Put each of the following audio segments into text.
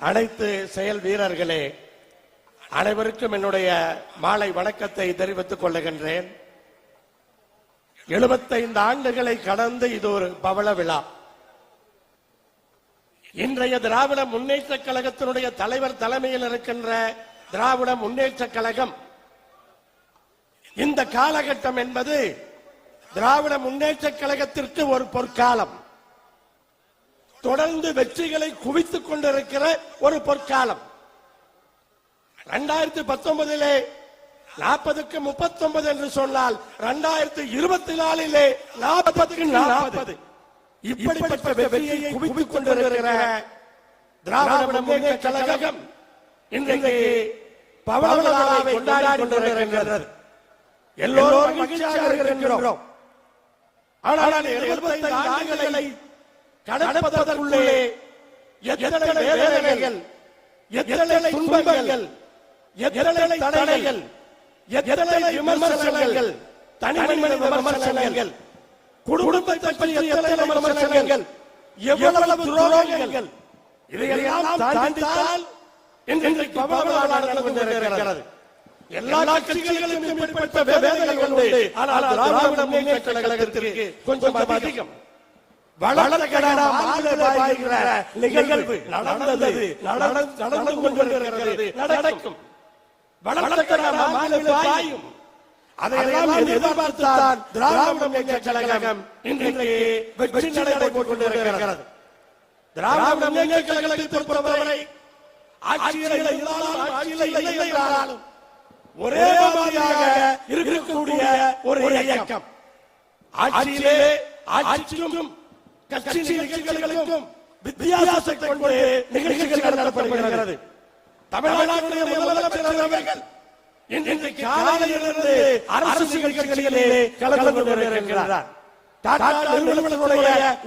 அனைத்து செயல் வீரர்களே அனைவருக்கும் என்னுடைய மாலை வணக்கத்தை தெரிவித்துக் கொள்ளுகின்றேன். எழுபத்தைந்து ஆண்டுகளை கடந்து இது ஒரு பவள விழா. இன்றைய திராவிட முன்னேற்ற கழகத்தினுடைய தலைவர் தலைமையில் இருக்கின்ற திராவிட முன்னேற்ற கழகம். இந்த காலகட்டம் என்பது திராவிட முன்னேற்ற கழகத்திற்கு ஒரு பொற்காலம். தொடர்ந்து வெற்றிகளை குவித்துக் கொண்டிருக்கிற ஒரு பொற்காலம். இரண்டாயிரத்தி பத்தொன்பதிலே நாற்பதுக்கு முப்பத்தி ஒன்பது என்று சொன்னால் இரண்டாயிரத்தி இருபத்தி நாலிலே நாற்பதுக்கு நாற்பது. இப்படிப்பட்ட வெற்றியை குவித்துக் கொண்டிருக்கிற திராவிட முன்னேற்ற கழகம் இன்றைக்கு பவள கொண்டாடி கொண்டிருக்கின்றது. எல்லோரும் மகிழ்ச்சியாக இருக்கின்றோம். ஆனால் எழுபத்தைந்து ஆண்டுகளை கடப்பதற்குள்ளே எத்தனை வேதனைகள் எத்தனை துன்பங்கள் எத்தனை தடைகள் எத்தனை விமர்சனங்கள் தனி மனித விமர்சனங்கள் குடும்பத்தை பற்றிய எத்தனை விமர்சனங்கள் எவ்வளவு துரோகங்கள் இதையெல்லாம் தாண்டித்தால் இன்றைக்கு பவள நடந்து கொண்டிருக்கிறது. எல்லா இப்படிப்பட்ட வேதனைகள் உண்டு. ஆனால் திராவிட முன்னேற்ற கழகத்திற்கு கொஞ்சம் அதிகம். வளர்க்கடா மாநில பாய்கிற நிகழ்வு. நடந்தது. நடந்து கொண்டிருக்கிறது. நடக்கும். வளர்க்கடா மாநில பாயும். அதையெல்லாம் எதிர்பார்த்துத்தான் திராவிட முன்னேற்ற கழகம் இன்றைக்கு வெற்றி நடைபெற்றுக் கொண்டிருக்கிறது. திராவிட முன்னேற்ற கழகத்தை பொறுத்தவரை ஆட்சியில் இருந்தாலும் ஆட்சியில் இல்லை என்றாலும் ஒரே மாதிரியாக இருக்கக்கூடிய ஒரு இயக்கம். ஆட்சியிலே ஆட்சிக்கும் கட்சி நிகழ்ச்சிகளுக்கும் வித்தியாசத்தை கொண்டு நிகழ்ச்சிகள் நடத்தப்படுகிறது. தமிழ்நாட்டுடைய முதலமைச்சர் அவர்கள் இன்றைக்கு காலையிலிருந்து அரசு நிகழ்ச்சிகளிலே கலந்து கொண்டிருக்கிறார். டாடா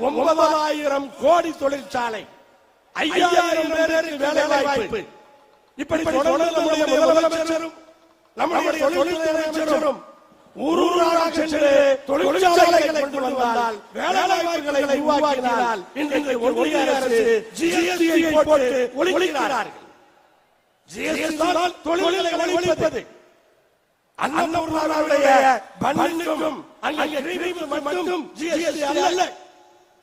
ஒன்பதாயிரம் கோடி தொழிற்சாலை ஐயாயிரம் பேருக்கு வேலை வாய்ப்பு. இப்படி தொடர்ந்து நம்முடைய முதலமைச்சரும் நம்முடைய தொழில்துறை அமைச்சரும் ஊரூராக சென்று தொழிற்சாலைகளை கொண்டு வந்தால் வேலை வாய்ப்புகளை உருவாக்கினால் இன்றைக்கு ஒன்றிய அரசு ஜிஎஸ்டியை போட்டு ஒழிக்கிறார்கள். ஜிஎஸ்டி தொழில்களை ஒழிப்பது. அன்னபூர்ணாவுடைய பண்ணுக்கும் மட்டும் ஜிஎஸ்டி அல்ல.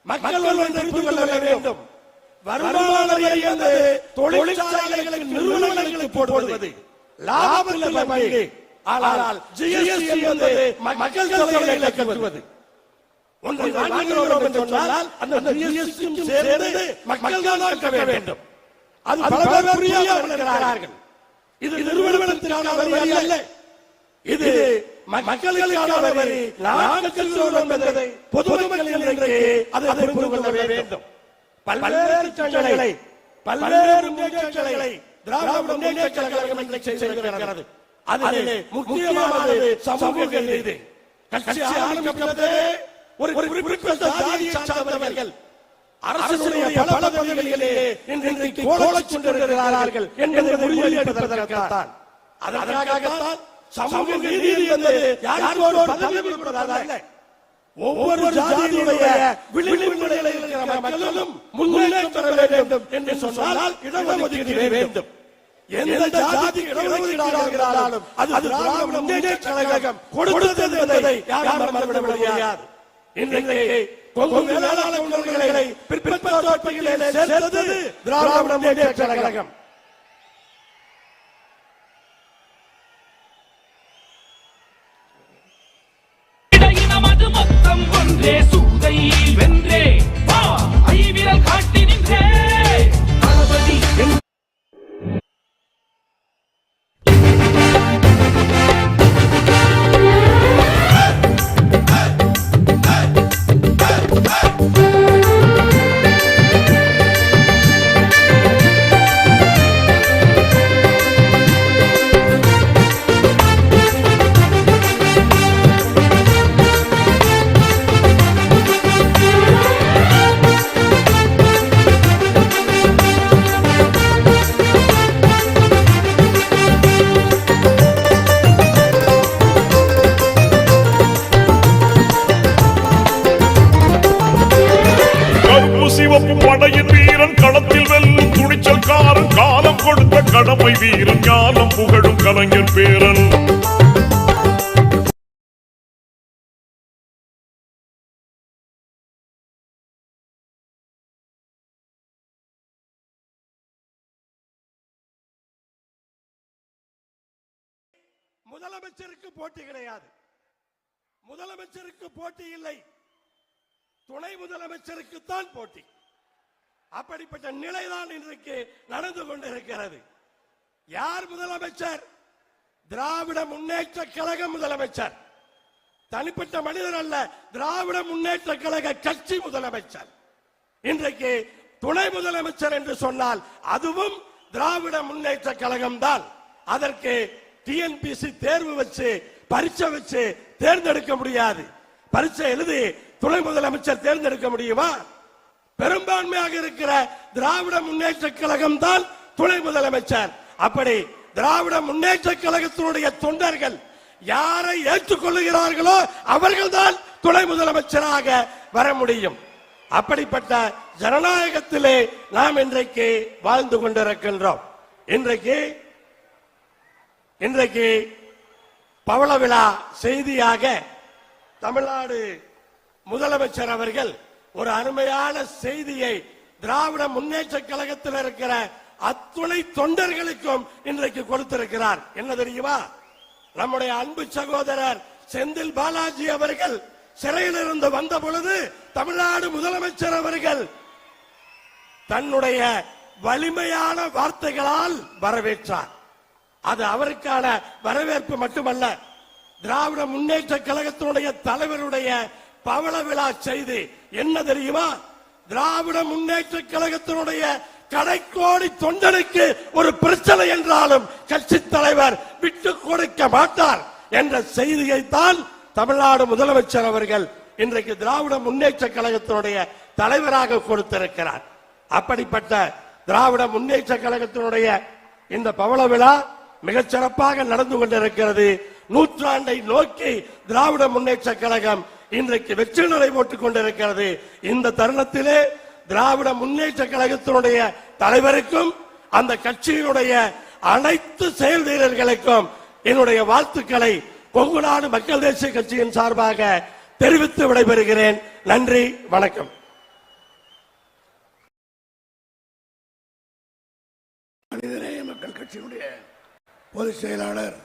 மக்கள் ஒன்றை கொள்ள வேண்டும். வருமான வரி என்பது தொழிற்சாலைகளுக்கு நிறுவனங்களுக்கு போடுவது லாபத்தில் பங்கு. ஆனால் ஜிஎஸ்டி என்பது மக்கள் தொகைகளை கட்டுவது. ஒன்றை வாங்குகிறோம் என்று சொன்னால் அந்த ஜிஎஸ்டியும் சேர்ந்து மக்கள் தான் கட்ட வேண்டும். அது பல பேர் புரியாமல் இது நிறுவனத்திற்கான வரி அல்ல. இது மக்களுக்கான வரி. நான் செல்கிறோம் என்பதை பொதுமக்கள் இன்றைக்கு அதை புரிந்து கொள்ள வேண்டும். பல்வேறு திட்டங்களை பல்வேறு முன்னேற்றங்களை திராவிட முன்னேற்ற கழகம் செய்திருக்கிறது அதிலே முக்கியமானது சமூக நீதி கட்சி ஆரம்பிக்கப்பட்டதே ஒரு குறிப்பிட்ட ஜாதியை சார்ந்தவர்கள். அரசுடைய பல பதவிகளிலே இன்றைக்கு கோலச் கொண்டிருக்கிறார்கள் என்பதை உறுதியளிப்பதற்காகத்தான் அதற்காகத்தான் சமூக நீதி என்பது யாருக்கோ ஒரு பதவி கொடுப்பதல்ல ஒவ்வொரு ஜாதியுடைய விளிம்பு நிலையில் இருக்கிற மக்களும் முன்னேற்றம் பெற வேண்டும் என்று சொன்னால் இடஒதுக்கீடு வேண்டும். எந்த ஜாதி அது திராவிட முன்னேற்ற கழகம் கொடுத்தது என்பதை யாரும் மறந்துவிட முடியாது. இன்றைக்கு கொங்கு வேளாண் உணர்வுகளை பிற்பட்டோர்பையிலே சேர்த்தது திராவிட முன்னேற்ற கழகம். இடையினமது மொத்தம் ஒன்றே சூதை வென்றே கடமை வீரன் ஞானம் புகழும் கலைஞர் பேரன். முதலமைச்சருக்கு போட்டி கிடையாது. முதலமைச்சருக்கு போட்டி இல்லை. துணை முதலமைச்சருக்கு தான் போட்டி. அப்படிப்பட்ட நிலைதான் இன்றைக்கு நடந்து கொண்டிருக்கிறது. யார் முதலமைச்சர்? திராவிட முன்னேற்ற கழக முதலமைச்சர். தனிப்பட்ட மனிதர் அல்ல திராவிட முன்னேற்ற கழக கட்சி முதலமைச்சர். இன்றைக்கு துணை முதலமைச்சர் என்று சொன்னால் அதுவும் திராவிட முன்னேற்ற கழகம் தான் அதற்கு டிஎன்பிசி தேர்வு வச்சு பரீட்சை வச்சு தேர்ந்தெடுக்க முடியாது. பரீட்சை எழுதி துணை முதலமைச்சர் தேர்ந்தெடுக்க முடியுமா? பெரும்பான்மையாக இருக்கிற திராவிட முன்னேற்ற கழகம் தான் துணை முதலமைச்சர். அப்படி திராவிட முன்னேற்ற கழகத்தினுடைய தொண்டர்கள் யாரை ஏற்றுக்கொள்ளுகிறார்களோ அவர்கள்தான் துணை முதலமைச்சராக வர முடியும். அப்படிப்பட்ட ஜனநாயகத்திலே நாம் இன்றைக்கு வாழ்ந்து கொண்டிருக்கின்றோம். இன்றைக்கு இன்றைக்கு பவள விழா செய்தியாக தமிழ்நாடு முதலமைச்சர் அவர்கள் ஒரு அருமையான செய்தியை திராவிட முன்னேற்ற கழகத்தில் இருக்கிற அத்துணை தொண்டர்களுக்கும் இன்றைக்கு கொடுத்திருக்கிறார். என்ன தெரியுமா? நம்முடைய அன்பு சகோதரர் செந்தில் பாலாஜி அவர்கள் சிறையிலிருந்து வந்த பொழுது தமிழ்நாடு முதலமைச்சர் அவர்கள் தன்னுடைய வலிமையான வார்த்தைகளால் வரவேற்றார். அது அவருக்கான வரவேற்பு மட்டுமல்ல திராவிட முன்னேற்ற கழகத்தினுடைய தலைவருடைய பவள விழா செய்தி. என்ன தெரியுமா? திராவிட முன்னேற்ற கழகத்தினுடைய கடைக்கோடி தொண்டனுக்கு ஒரு பிரச்சனை என்றாலும் கட்சி தலைவர் விட்டு கொடுக்க மாட்டார் என்ற செய்தியைத்தான் தமிழ்நாடு முதலமைச்சர் அவர்கள் இன்றைக்கு திராவிட முன்னேற்ற கழகத்தினுடைய தலைவராக கொடுத்திருக்கிறார். அப்படிப்பட்ட திராவிட முன்னேற்ற கழகத்தினுடைய இந்த பவள விழா மிகச் சிறப்பாக நடந்து கொண்டிருக்கிறது. நூற்றாண்டை நோக்கி திராவிட முன்னேற்ற கழகம் இன்றைக்கு வெற்றி நிலை போட்டுக் கொண்டிருக்கிறது. இந்த தருணத்திலே திராவிட முன்னேற்ற கழகத்தினுடைய தலைவருக்கும் அந்த கட்சியினுடைய அனைத்து செயல் வீரர்களுக்கும் என்னுடைய வாழ்த்துக்களை கொங்கு நாடு மக்கள் தேசிய கட்சியின் சார்பாக தெரிவித்து விடைபெறுகிறேன். நன்றி வணக்கம். மனிதநேய மக்கள் கட்சியினுடைய பொதுச் செயலாளர்